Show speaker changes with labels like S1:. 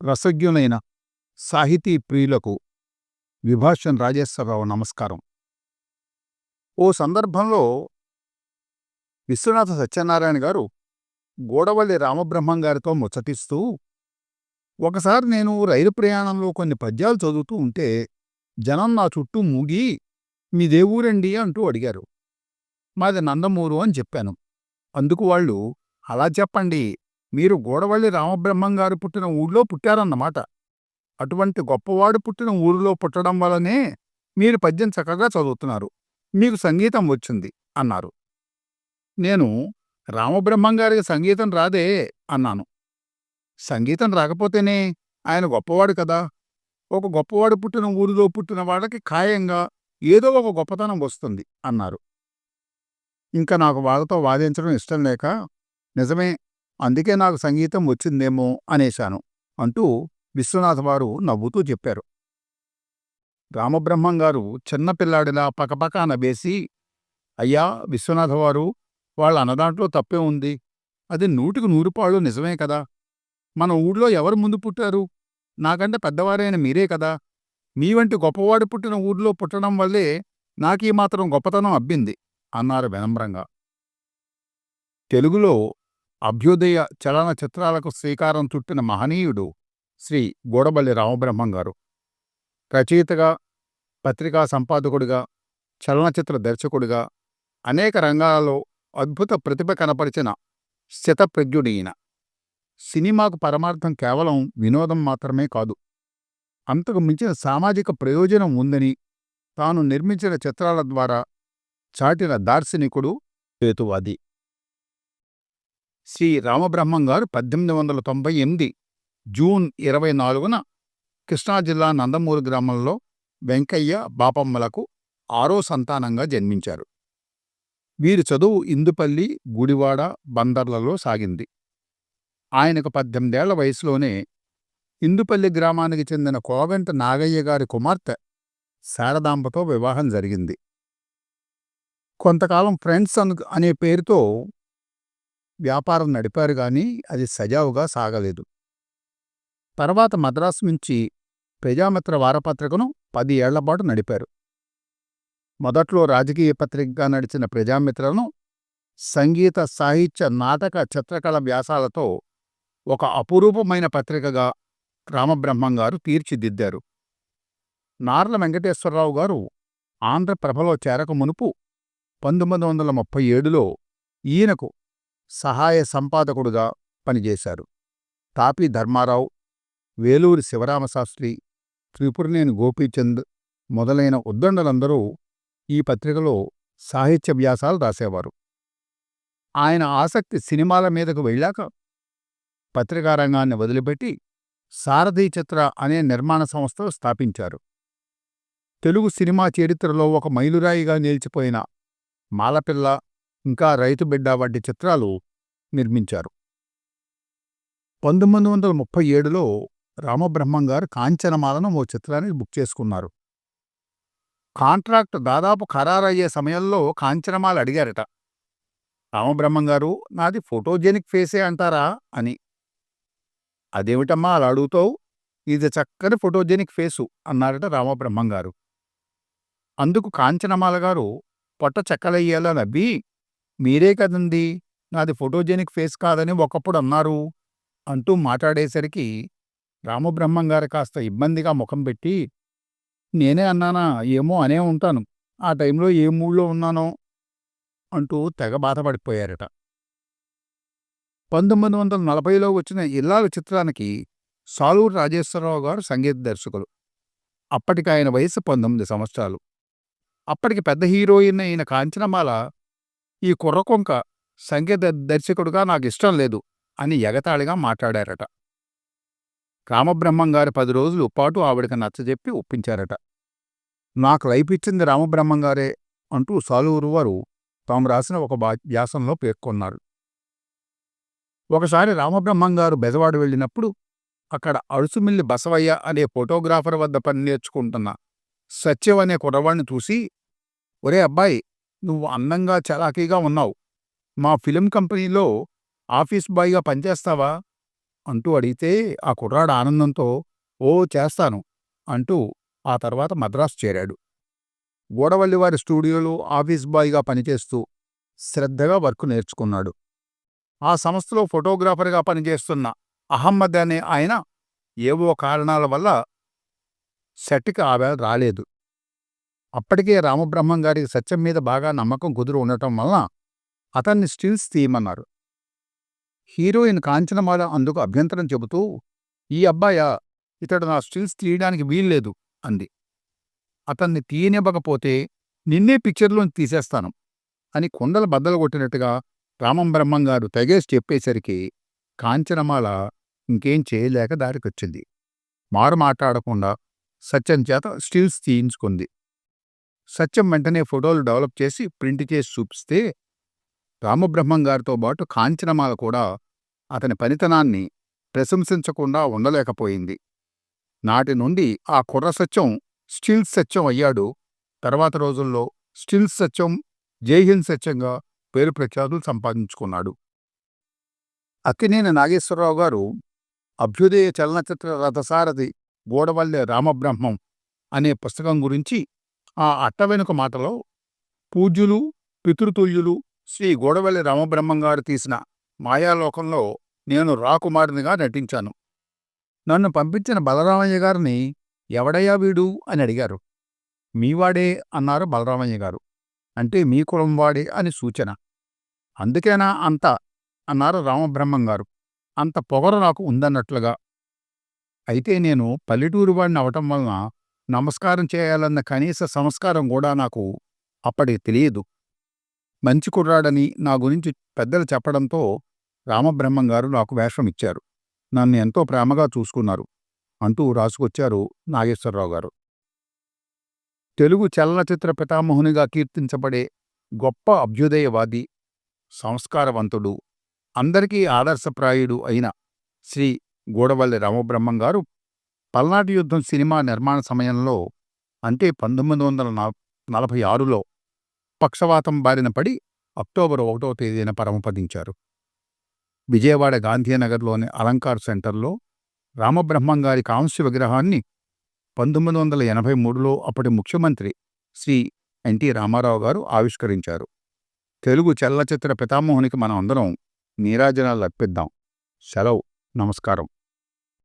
S1: రసజ్ఞులైన సాహితీ ప్రియులకు విభాషన్ రాజేశ్వరరావు నమస్కారం. ఓ సందర్భంలో విశ్వనాథ సత్యనారాయణ గారు గోడవల్లి రామబ్రహ్మం గారితో ముచ్చటిస్తూ ఒకసారి నేను రైలు ప్రయాణంలో కొన్ని పద్యాలు చదువుతూ ఉంటే జనం నా చుట్టూ మూగి మీదేవూరండి అంటూ అడిగారు. మాది నందమూరు అని చెప్పాను. అందుకు వాళ్ళు అలా చెప్పండి మీరు గోడవల్లి రామబ్రహ్మం గారు పుట్టిన ఊళ్ళో పుట్టారన్నమాట. అటువంటి గొప్పవాడు పుట్టిన ఊరిలో పుట్టడం వల్లనే మీరు పద్యం చక్కగా చదువుతున్నారు. మీకు సంగీతం వచ్చింది అన్నారు. నేను రామబ్రహ్మం గారికి సంగీతం రాదే అన్నాను. సంగీతం రాకపోతేనే ఆయన గొప్పవాడు కదా. ఒక గొప్పవాడు పుట్టిన ఊరిలో పుట్టిన వాళ్ళకి ఖాయంగా ఏదో ఒక గొప్పతనం వస్తుంది అన్నారు. ఇంకా నాకు వాళ్ళతో వాదించడం ఇష్టం లేక నిజమే అందుకే నాకు సంగీతం వచ్చిందేమో అనేశాను అంటూ విశ్వనాథ్ వారు నవ్వుతూ చెప్పారు. రామబ్రహ్మం గారు చిన్నపిల్లాడిలా పకపక నవ్వేసి అయ్యా విశ్వనాథవారు వాళ్ళ అన్నదాంట్లో తప్పే ఉంది. అది నూటికి నూరుపాళ్ళు నిజమే కదా. మన ఊళ్ళో ఎవరు ముందు పుట్టారు? నాకంటే పెద్దవారైన మీరే కదా. మీ వంటి గొప్పవాడు పుట్టిన ఊర్లో పుట్టడం వల్లే నాకీ మాత్రం గొప్పతనం అబ్బింది అన్నారు వినమ్రంగా. తెలుగులో అభ్యుదయ చలన చిత్రాలకు శ్రీకారం చుట్టిన మహనీయుడు శ్రీ గోడబల్లి రామబ్రహ్మం గారు. రచయితగా పత్రికా సంపాదకుడిగా చలనచిత్ర దర్శకుడిగా అనేక రంగాలలో అద్భుత ప్రతిభ కనపరిచిన శతప్రజ్ఞుడీయన సినిమాకు పరమార్థం కేవలం వినోదం మాత్రమే కాదు అంతకు మించిన సామాజిక ప్రయోజనం ఉందని తాను నిర్మించిన చిత్రాల ద్వారా చాటిన దార్శనికుడు హేతువాది. శ్రీ రామబ్రహ్మం గారు పద్దెనిమిది వందల తొంభై ఎనిమిది జూన్ ఇరవై నాలుగున కృష్ణా జిల్లా నందమూరు గ్రామంలో వెంకయ్య బాపమ్మలకు ఆరో సంతానంగా జన్మించారు. వీరి చదువు ఇందుపల్లి గుడివాడ బందర్లలో సాగింది. ఆయనకు పద్దెనిమిదేళ్ళ వయసులోనే ఇందుపల్లి గ్రామానికి చెందిన కోవెంట నాగయ్య గారి కుమార్తె శారదాంబతో వివాహం జరిగింది. కొంతకాలం ఫ్రెండ్స్ అను అనే పేరుతో వ్యాపారం నడిపారు కానీ అది సజావుగా సాగలేదు. తర్వాత మద్రాసు నుంచి ప్రజామిత్ర వారపత్రికను పది ఏళ్ళపాటు నడిపారు. మొదట్లో రాజకీయ పత్రికగా నడిచిన ప్రజామిత్రను సంగీత సాహిత్య నాటక చిత్రకళ వ్యాసాలతో ఒక అపురూపమైన పత్రికగా రామబ్రహ్మం గారు తీర్చిదిద్దారు. నార్ల వెంకటేశ్వరరావు గారు ఆంధ్రప్రభలో చేరక మునుపు పంతొమ్మిది వందల ముప్పై ఏడులో ఈయనకు సహాయ సంపాదకుడుగా పనిచేశారు. తాపి ధర్మారావు వేలూరి శివరామశాస్త్రి త్రిపురనేని గోపీచంద్ మొదలైన ఉద్దండలందరూ ఈ పత్రికలో సాహిత్య వ్యాసాలు రాసేవారు. ఆయన ఆసక్తి సినిమాల మీదకు వెళ్ళాక పత్రికారంగాన్ని వదిలిపెట్టి సారథి చిత్ర అనే నిర్మాణ సంస్థ స్థాపించారు. తెలుగు సినిమా చరిత్రలో ఒక మైలురాయిగా నిలిచిపోయిన మాలపిల్ల ఇంకా రైతు బిడ్డ వంటి చిత్రాలు నిర్మించారు. పంతొమ్మిది వందల ముప్పై ఏడులో రామబ్రహ్మం గారు కాంచనమాలను ఓ చిత్రాన్ని బుక్ చేసుకున్నారు. కాంట్రాక్ట్ దాదాపు ఖరారయ్యే సమయంలో కాంచనమాల అడిగారట. రామబ్రహ్మం గారు నాది ఫోటోజెనిక్ ఫేసే అంటారా? అని. అదేమిటమ్మా అలా అడుగుతావు? ఇది చక్కని ఫోటోజెనిక్ ఫేసు అన్నారట రామబ్రహ్మం గారు. అందుకు కాంచనమాల గారు పొట్ట చెక్కలయ్యేలా నవ్వి మీరే కదండి. నాది ఫోటోజెనిక్ ఫేస్ కాదని ఒకప్పుడు అన్నారు. అంటూ మాట్లాడేసరికి రామబ్రహ్మం గారు కాస్త ఇబ్బందిగా ముఖం పెట్టి నేనే అన్నానా ఏమో అనే ఉంటాను. ఆ టైంలో ఏ మూడ్లో ఉన్నానో అంటూ తెగ బాధపడిపోయారట. పంతొమ్మిది వందల నలభైలో వచ్చిన ఇల్లాల చిత్రానికి సాలూరు రాజేశ్వరరావు గారు సంగీత దర్శకులు. అప్పటికి ఆయన వయసు పంతొమ్మిది సంవత్సరాలు. అప్పటికి పెద్ద హీరోయిన్ అయిన కాంచనమాల ఈ కుర్రకొంక సంగీత దర్శకుడుగా నాకు ఇష్టం లేదు అని ఎగతాళిగా మాట్లాడారట. రామబ్రహ్మం గారి పది రోజులు పాటు ఆవిడకి నచ్చజెప్పి ఒప్పించారట. నాకు లైఫ్ ఇచ్చింది రామబ్రహ్మం గారే అంటూ సాలూరు వారు తాము రాసిన ఒక వ్యాసంలో పేర్కొన్నారు. ఒకసారి రామబ్రహ్మం గారు బెజవాడ వెళ్ళినప్పుడు అక్కడ అడుసుమిల్లి బసవయ్య అనే ఫోటోగ్రాఫర్ వద్ద పని నేర్చుకుంటున్న సత్యం అనే కుర్రవాణ్ణి చూసి ఒరే అబ్బాయి నువ్వు అందంగా చలాకీగా ఉన్నావు. మా ఫిలిం కంపెనీలో ఆఫీస్ బాయ్గా పనిచేస్తావా? అంటూ అడిగితే ఆ కుర్రాడు ఆనందంతో ఓ చేస్తాను అంటూ ఆ తర్వాత మద్రాసు చేరాడు. గూడవల్లి వారి స్టూడియోలో ఆఫీస్ బాయ్గా పనిచేస్తూ శ్రద్ధగా వర్క్ నేర్చుకున్నాడు. ఆ సంస్థలో ఫోటోగ్రాఫర్గా పనిచేస్తున్న అహమ్మద్ అనే ఆయన ఏవో కారణాల వల్ల సెట్కి ఆవేళ రాలేదు. అప్పటికే రామబ్రహ్మం గారికి సత్యం మీద బాగా నమ్మకం కుదురు ఉండటం వలన అతన్ని స్టిల్స్ తీయమన్నారు. హీరోయిన్ కాంచనమాల అందుకు అభ్యంతరం చెబుతూ ఈ అబ్బాయ ఇతడు నా స్టిల్స్ తీయడానికి వీల్లేదు అంది. అతన్ని తీయనివ్వకపోతే నిన్నే పిక్చర్లోంచి తీసేస్తాను అని కుండలు బద్దలు కొట్టినట్టుగా రామం బ్రహ్మం గారు తెగేసి చెప్పేసరికి కాంచనమాల ఇంకేం చేయలేక దారికొచ్చింది. మారు మాట్లాడకుండా సత్యం చేత స్టిల్స్ తీయించుకుంది. సత్యం వెంటనే ఫోటోలు డెవలప్ చేసి ప్రింట్ చేసి చూపిస్తే రామబ్రహ్మం గారితో పాటు కాంచనమాల కూడా అతని పనితనాన్ని ప్రశంసించకుండా ఉండలేకపోయింది. నాటి నుండి ఆ కుర్ర సత్యం స్టిల్స్ సత్యం అయ్యాడు. తర్వాత రోజుల్లో స్టిల్స్ సత్యం జైహింద్ సత్యంగా పేరు ప్రఖ్యాతులు సంపాదించుకున్నాడు. అక్కినేని నాగేశ్వరరావు గారు అభ్యుదయ చలనచిత్ర రథసారథి గోడవల్లె రామబ్రహ్మం అనే పుస్తకం గురించి ఆ అట్ట వెనుక మాటలో పూజ్యులు పితృతుల్యులు శ్రీ గోడవల్లి రామబ్రహ్మంగారు తీసిన మాయాలోకంలో నేను రాకుమారునిగా నటించాను. నన్ను పంపించిన బలరామయ్య గారిని ఎవడయ్యా వీడు? అని అడిగారు. మీవాడే అన్నారు బలరామయ్య గారు. అంటే మీ కులం వాడే అని సూచన. అందుకేనా అంత? అన్నారు రామబ్రహ్మం గారు. అంత పొగరు నాకు ఉందన్నట్లుగా. అయితే నేను పల్లెటూరు వాడిని అవటం వలన నమస్కారం చేయాలన్న కనీస సంస్కారం కూడా నాకు అప్పటి తెలియదు. మంచి కుర్రాడని నా గురించి పెద్దలు చెప్పడంతో రామబ్రహ్మం గారు నాకు వేషం ఇచ్చారు. నన్ను ఎంతో ప్రేమగా చూసుకున్నారు అంటూ రాసుకొచ్చారు నాగేశ్వరరావు గారు. తెలుగు చలనచిత్ర పితామహునిగా కీర్తించబడే గొప్ప అభ్యుదయవాది సంస్కారవంతుడు అందరికీ ఆదర్శప్రాయుడు అయిన శ్రీ గూడవల్లి రామబ్రహ్మం గారు పల్నాటి యుద్ధం సినిమా నిర్మాణ సమయంలో అంటే పంతొమ్మిది వందల నలభై ఆరులో పక్షవాతం బారిన పడి అక్టోబర్ ఒకటో తేదీన పరమపదించారు. విజయవాడ గాంధీనగర్లోని అలంకార్ సెంటర్లో రామబ్రహ్మం గారి కాంస్య విగ్రహాన్ని పంతొమ్మిది వందల ఎనభై మూడులో అప్పటి ముఖ్యమంత్రి శ్రీ ఎన్టీ రామారావు గారు ఆవిష్కరించారు. తెలుగు చలనచిత్ర పితామోహునికి మనం అందరం నీరాజనాలు అర్పిద్దాం. సెలవు. నమస్కారం.